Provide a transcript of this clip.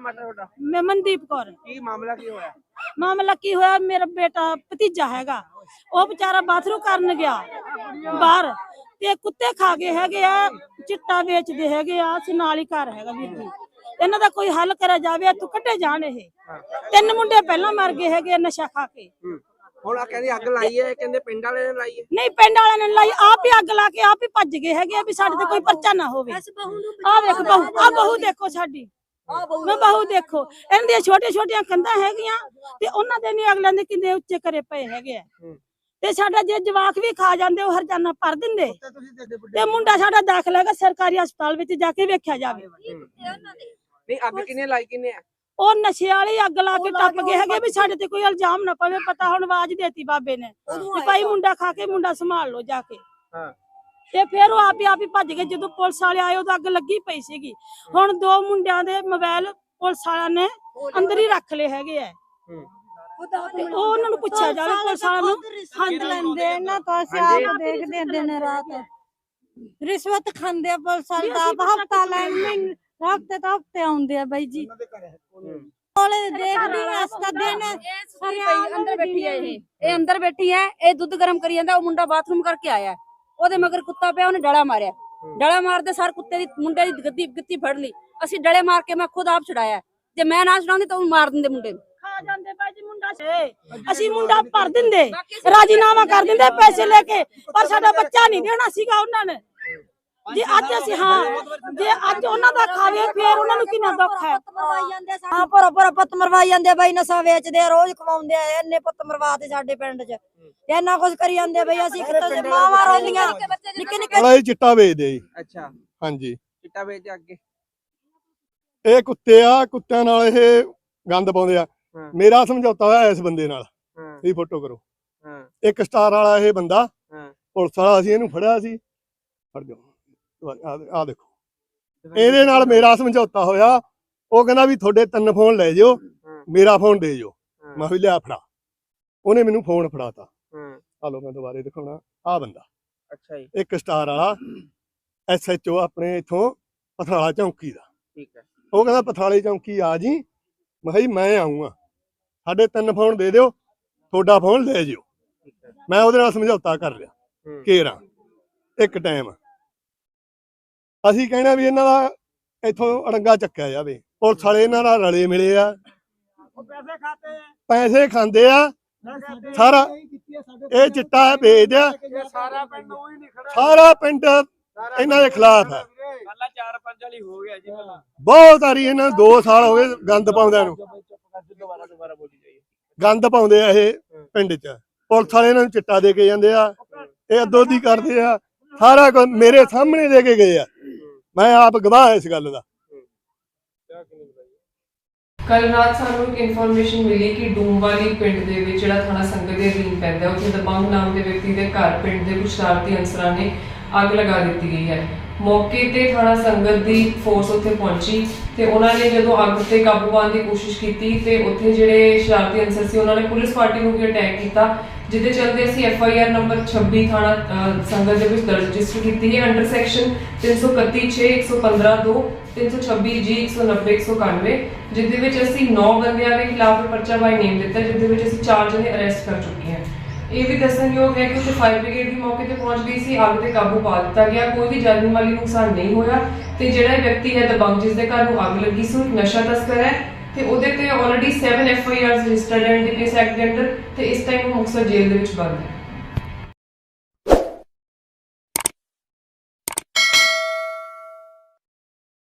ਨਾਮ ਮਾਤਾ ਤੁਹਾਡਾ? ਮੈਂ ਮਨਦੀਪ ਕੌਰ। ਕੀ ਮਾਮਲਾ ਕੀ ਹੋਇਆ? ਮਾਮਲਾ ਕੀ ਹੋਇਆ? ਮੇਰਾ ਬੇਟਾ ਭਤੀਜਾ ਹੈਗਾ। ਉਹ ਵਿਚਾਰਾ ਬਾਥਰੂਮ ਕਰਨ ਗਿਆ। ਬਾਹਰ। ਤੇ ਕੁੱਤੇ ਖਾ ਗਏ ਹੈਗੇ ਆ ਚਿੱਟਾ ਵੇਚਦੇ ਹੈਗੇ ਆ ਅਸੀਂ ਨਾਲ ਹੀ ਘਰ ਹੈਗਾ ਵੀਰ ਜੀ। ਇਹਨਾਂ ਦਾ ਕੋਈ ਹੱਲ ਕਰਿਆ ਜਾਵੇ ਇੱਥੋਂ ਕੱਢੇ ਜਾਣ ਇਹ। ਤਿੰਨ ਮੁੰਡੇ ਪਹਿਲਾਂ ਮਰ ਗਏ ਹੈਗੇ ਆ ਨਸ਼ਾ ਖਾ ਕੇ। ਹੁਣ ਆ ਕਹਿੰਦੇ ਅੱਗ ਲਾਈ ਹੈ ਕਹਿੰਦੇ ਪਿੰਡ ਵਾਲੇ ਨੇ ਲਾਈ ਹੈ। ਨਹੀਂ ਪਿੰਡ ਵਾਲਿਆਂ ਨੇ ਲਾਈ। ਆਪ ਹੀ ਅੱਗ ਲਾ ਕੇ ਆਪ ਹੀ ਭੱਜ ਗਏ ਹੈਗੇ ਆ ਵੀ ਸਾਡੇ ਤੇ ਕੋਈ ਪਰਚਾ ਨਾ ਹੋਵੇ। ਆ ਵੇਖ ਬਹੂ ਆ ਬਹੂ ਦੇਖੋ ਸਾਡੀ। ਮੈਂ ਬਹੂ ਦੇਖੋ ਇਹਨਾਂ ਦੀਆਂ ਛੋਟੀਆਂ ਛੋਟੀਆਂ ਕੰਧਾਂ ਹੈਗੀਆਂ ਤੇ ਉਹਨਾਂ ਦੇ ਨਹੀਂ ਅਗਲਿਆਂ ਦੇ ਕਿੰਨੇ ਉੱਚੇ ਕਰੇ ਪਏ ਹੈਗੇ ਆ। ਤੇ ਸਾਡਾ ਜੇ ਜਵਾਕ ਵੀ ਖਾ ਜਾਂਦੇ ਉਹ ਹਰਜਾਨਾ ਭਰ ਦਿੰਦੇ। ਤੇ ਮੁੰਡਾ ਸਾਡਾ ਦਾਖਲ ਹੈਗਾ ਸਰਕਾਰੀ ਹਸਪਤਾਲ ਵਿੱਚ ਜਾ ਕੇ ਵੇਖਿਆ ਜਾਵੇ। ਨਹੀਂ ਅੱਗ ਕਿਨੇ ਲਾਈ ਕਿਨੇ ਆ? ਉਹ ਨਸ਼ੇ ਵਾਲੀ ਅੱਗ ਲਾ ਕੇ ਟੱਪ ਗਏ ਹੈਗੇ ਵੀ ਸਾਡੇ ਤੇ ਕੋਈ ਇਲਜ਼ਾਮ ਨਾ ਪਵੇ ਪਤਾ ਹੁਣ ਆਵਾਜ਼ ਦੇਤੀ ਬਾਬੇ ਨੇ ਵੀ ਭਾਈ ਮੁੰਡਾ ਖਾ ਕੇ ਮੁੰਡਾ ਸੰਭਾਲ ਲਓ ਜਾ ਕੇ। ਹਾਂ। ਤੇ ਫਿਰ ਉਹ ਆਪ ਹੀ ਆਪ ਹੀ ਭੱਜ ਗਏ। ਜਦੋਂ ਪੁਲਿਸ ਵਾਲੇ ਆਏ ਉਦੋਂ ਅੱਗ ਲੱਗੀ ਪਈ ਸੀਗੀ। ਹੁਣ ਦੋ ਮੁੰਡਿਆਂ ਦੇ ਮੋਬਾਈਲ ਪੁਲਿਸ ਵਾਲਿਆਂ ਨੇ ਅੰਦਰ ਹੀ ਰੱਖ ਲਏ ਹੈਗੇ ਆ। ਉਹ ਉਹਨਾਂ ਨੂੰ ਪੁੱਛਿਆ ਜਾਵੇ ਪੁਲਿਸ ਵਾਲਿਆਂ ਨੂੰ। ਹਾਂਜੀ। ਲੈਂਦੇ ਇਹਨਾਂ ਤੋਂ ਅਸੀਂ। ਆਪ ਦੇਖਦੇ ਦਿਨ ਰਾਤ। ਰਿਸ਼ਵਤ ਖਾਂਦੇ ਆ ਪੁਲਿਸ ਵਾਲੇ ਤਾਂ ਆਪ ਹਫਤਾ ਲੈਣ ਮਹੀਨੇ ਹਫ਼ਤੇ ਤੋਂ ਹਫ਼ਤੇ ਆਉਂਦੇ ਆ ਬਾਈ ਜੀ। ਕੋਲੇ ਦੇਖਦੇ ਆ ਅਸ ਤਾਂ ਦਿਨ ਪਈ ਅੰਦਰ ਬੈਠੀ ਹੈ। ਇਹ। ਇਹ ਅੰਦਰ ਬੈਠੀ ਹੈ ਇਹ ਦੁੱਧ ਗਰਮ ਕਰੀ ਜਾਂਦਾ ਉਹ ਮੁੰਡਾ ਬਾਥਰੂਮ ਕਰਕੇ ਆਇਆ। ਉਹਦੇ ਮਗਰ ਕੁੱਤਾ ਪਿਆ ਉਹਨੇ ਡੜਾ ਮਾਰਿਆ। ਡੜਾ ਮਾਰਦੇ ਸਾਰ ਕੁੱਤੇ ਦੀ ਮੁੰਡੇ ਦੀ ਗੱਦੀ ਗੱਤੀ ਫੜ ਲਈ। ਅਸੀਂ ਡੜੇ ਮਾਰ ਕੇ ਮੈਂ ਖੁਦ ਆਪ ਛੁਡਾਇਆ। ਜੇ ਮੈਂ ਨਾ ਛੁਡਾਉਂਦੀ ਤਾਂ ਉਹ ਮਾਰ ਦਿੰਦੇ ਮੁੰਡੇ ਨੂੰ। ਖਾ ਜਾਂਦੇ ਭਾਈ ਜੀ ਮੁੰਡਾ ਸੇ ਅਸੀਂ ਮੁੰਡਾ ਭਰ ਦਿੰਦੇ। ਰਾਜੀਨਾਮਾ ਕਰ ਦਿੰਦੇ ਪੈਸੇ ਲੈ ਕੇ। ਪਰ ਸਾਡਾ ਬੱਚਾ ਨਹੀਂ ਦੇਣਾ ਸੀਗਾ ਉਹਨਾਂ ਨੇ। ਜੇ ਅੱਜ ਅਸੀਂ ਹਾਂ ਜੇ ਅੱਜ ਉਹਨਾਂ ਦਾ ਖਾਵੇ ਫੇਰ ਉਹਨਾਂ ਨੂੰ ਕਿੰਨਾ ਦੁੱਖ ਹੈ। ਹਾਂ ਪਰ ਪਰ ਪੁੱਤ ਮਰਵਾਈ ਜਾਂਦੇ ਬਾਈ ਨਸ਼ਾ ਵੇਚਦੇ ਆ ਰੋਜ਼ ਖਵਾਉਂਦੇ ਆ ਇੰਨੇ ਪੁੱਤ ਮਰਵਾਤੇ ਸਾਡੇ ਪਿੰਡ 'ਚ। ਇੰਨਾ ਕੁਝ ਕਰੀ ਜਾਂਦੇ ਬਈ ਅਸੀਂ ਕਿਤੇ ਮਾਵਾਂ ਰੋਂਦੀਆਂ ਨਿੱਕੇ ਨਿੱਕੇ ਬੜਾ ਹੀ ਚਿੱਟਾ ਵੇਚਦੇ ਆ ਜੀ। ਅੱਛਾ। ਹਾਂਜੀ। ਚਿੱਟਾ ਵੇਚ ਅੱਗੇ। ਇਹ ਕੁੱਤੇ ਆ ਕੁੱਤਿਆਂ ਨਾਲ ਇਹ ਗੰਦ ਪਾਉਂਦੇ ਆ। ਮੇਰਾ ਸਮਝੌਤਾ ਹੋਇਆ ਇਸ ਬੰਦੇ ਨਾਲ। ਇਹ ਫੋਟੋ ਕਰੋ। ਹਾਂ। ਇੱਕ ਸਟਾਰ ਵਾਲਾ ਇਹ ਬੰਦਾ ਹਾਂ। ਪੁਲਿਸ ਵਾਲਾ ਅਸੀਂ ਇਹਨੂੰ ਫੜਿਆ ਸੀ। ਫੜ ਜਾਓ। ਆ ਦੇਖੋ। ਇਹਦੇ ਨਾਲ ਮੇਰਾ ਸਮਝੌਤਾ ਹੋਇਆ। ਉਹ ਕਹਿੰਦਾ ਵੀ ਤੁਹਾਡੇ ਤਿੰਨ ਫੋਨ ਲੈ ਜਿਓ ਮੇਰਾ ਫੋਨ ਦੇ ਜਿਓ। ਮੈਂ ਵੀ ਲਿਆ ਫੜਾ। ਉਹਨੇ ਮੈਨੂੰ ਫੋਨ ਫੜਾਤਾ। ਹਾਂ। ਆ ਲਓ ਮੈਂ ਦੁਬਾਰੇ ਦਿਖਾਉਣਾ। ਆ ਬੰਦਾ। ਅੱਛਾ ਜੀ। ਇੱਕ ਸਟਾਰ ਵਾਲਾ ਐਸਐਚਓ ਆਪਣੇ ਇਥੋਂ ਪਥਰਾਲਾ ਚੌਂਕੀ ਦਾ। ਠੀਕ ਹੈ। ਉਹ ਕਹਿੰਦਾ ਪਥਰਾਲੇ ਚੌਂਕੀ ਆ ਜੀ। ਮੈਂ ਕਿਹਾ ਜੀ ਮੈਂ ਆਉਂਗਾ ਸਾਡੇ ਤਿੰਨ ਫੋਨ ਦੇ ਦਿਓ ਤੁਹਾਡਾ ਫੋਨ ਲੈ ਜਿਓ। ਮੈਂ ਉਹਦੇ ਨਾਲ ਸਮਝੌਤਾ ਕਰ ਲਿਆ। ਕੇਰਾਂ ਇੱਕ ਟਾਈਮ ਅਸੀਂ ਕਹਿਣਾ ਵੀ ਇਹਨਾਂ ਦਾ ਇੱਥੋਂ ਅੜੰਗਾ ਚੱਕਿਆ ਜਾਵੇ। ਪੁਲਿਸ ਵਾਲੇ ਇਹਨਾਂ ਨਾਲ ਰਲੇ ਮਿਲੇ ਆ। ਪੈਸੇ ਖਾਂਦੇ ਆ। ਸਾਰਾ ਇਹ ਚਿੱਟਾ ਵੇਚਦੇ ਆ। ਸਾਰਾ ਪਿੰਡ ਉਹੀ ਨਹੀਂ ਖੜਾ। ਸਾਰਾ ਪਿੰਡ ਇਹਨਾਂ ਦੇ ਖਿਲਾਫ ਹੈ। ਕੱਲਾ 4-5 ਵਾਲੀ ਹੋ ਗਿਆ ਜੀ ਪਹਿਲਾਂ। ਬਹੁਤ ਸਾਰੀ ਇਹਨਾਂ ਨੂੰ 2 ਸਾਲ ਹੋ ਗਏ ਗੰਦ ਪਾਉਂਦਿਆਂ ਨੂੰ। ਦੁਬਾਰਾ ਦੁਬਾਰਾ ਬੋਲੀ ਜਾਈਏ ਗੰਦ ਪਾਉਂਦੇ ਆ ਇਹ ਪਿੰਡ 'ਚ। ਪੁਲਿਸ ਵਾਲੇ ਇਹਨਾਂ ਨੂੰ ਚਿੱਟਾ ਦੇ ਕੇ ਜਾਂਦੇ ਆ। ਇਹ ਅੱਧੋ ਦੀ ਕਰਦੇ ਆ। ਸਾਰਾ ਕੁਝ ਮੇਰੇ ਸਾਹਮਣੇ ਦੇ ਕੇ ਗਏ ਆ। ਮੈਂ ਆਪ ਗਵਾਹ ਇਸ ਗੱਲ ਦਾ। ਕੱਲ ਰਾਤ ਸਾਨੂੰ ਇੱਕ ਇਨਫੋਰਮੇਸ਼ਨ ਮਿਲੀ ਕਿ ਡੂਮਵਾਲੀ ਪਿੰਡ ਦੇ ਵਿੱਚ ਜਿਹੜਾ ਥਾਣਾ ਸੰਗਤ ਦੇ ਅਧੀਨ ਪੈਂਦਾ ਹੈ, ਉੱਥੇ ਦਬੰਗ ਨਾਮ ਦੇ ਵਿਅਕਤੀ ਦੇ ਘਰ ਪਿੰਡ ਦੇ ਕੁਝ ਸ਼ਰਾਰਤੀ ਅਨਸਰਾਂ ਨੇ ਅੱਗ ਲਗਾ ਦਿੱਤੀ ਗਈ ਹੈ। ਮੌਕੇ ਤੇ ਥਾਣਾ ਸੰਗਤ ਦੀ ਫੋਰਸ ਉੱਥੇ ਪਹੁੰਚੀ ਤੇ ਉਹਨਾਂ ਨੇ ਜਦੋਂ ਅੱਗ ਤੇ ਕਾਬੂ ਪਾਉਣ ਦੀ ਕੋਸ਼ਿਸ਼ ਕੀਤੀ ਤੇ ਉੱਥੇ ਜਿਹੜੇ ਸ਼ਰਾਰਤੀ ਅਨਸਰ ਸੀ, ਉਹਨਾਂ ਨੇ ਪੁਲਿਸ ਪਾਰਟੀ ਨੂੰ ਵੀ ਅਟੈਕ ਕੀਤਾ, ਜਿਹਦੇ ਚਲਦੇ ਅਸੀਂ ਐਫ ਆਈ ਆਰ ਨੰਬਰ 26 ਥਾਣਾ ਸੰਗਤ ਦੇ ਵਿੱਚ ਦਰਜ ਰਜਿਸਟਰ ਕੀਤੀ ਹੈ। ਅੰਡਰ ਸੈਕਸ਼ਨ 331 6 115 2 326 ਜੀ 190 191 ਜਿਹਦੇ ਵਿੱਚ ਅਸੀਂ 9 ਬੰਦਿਆਂ ਦੇ ਖਿਲਾਫ ਪਰਚਾ ਬਾਈ ਨੇਮ ਦਿੱਤਾ ਜਿਹਦੇ ਵਿੱਚ ਅਸੀਂ 4 ਜਣੇ ਅਰੈਸਟ ਕਰ ਚੁੱਕੇ ਹਾਂ। ਇਹ ਵੀ ਦੱਸਣਯੋਗ ਹੈ ਕਿ ਉੱਥੇ ਫਾਇਰ ਬ੍ਰਿਗੇਡ ਵੀ ਮੌਕੇ ਤੇ ਪਹੁੰਚ ਗਈ ਸੀ, ਅੱਗ ਤੇ ਕਾਬੂ ਪਾ ਦਿੱਤਾ ਗਿਆ। ਕੋਈ ਵੀ ਜਾਨੀ ਮਾਲੀ ਨੁਕਸਾਨ ਨਹੀਂ ਹੋਇਆ ਤੇ ਜਿਹੜਾ ਇਹ ਵਿਅਕਤੀ ਹੈ ਦਬੰਗ, ਜਿਸ ਦੇ ਘਰ ਨੂੰ ਅੱਗ ਲੱਗੀ ਸੀ, ਉਹ ਨਸ਼ਾ ਤਸਕਰ ਹੈ ਤੇ ਉਹਦੇ ਤੇ already 7 F I Rs registered ਹੈ ਐਨਡੀਪੀਐਸ ਐਕਟ ਦੇ ਅੰਡਰ ਤੇ ਇਸ ਟਾਈਮ ਉਹ ਮੁਕਤਸਰ ਜੇਲ੍ਹ ਦੇ ਵਿੱਚ ਬੰਦ ਹੈ।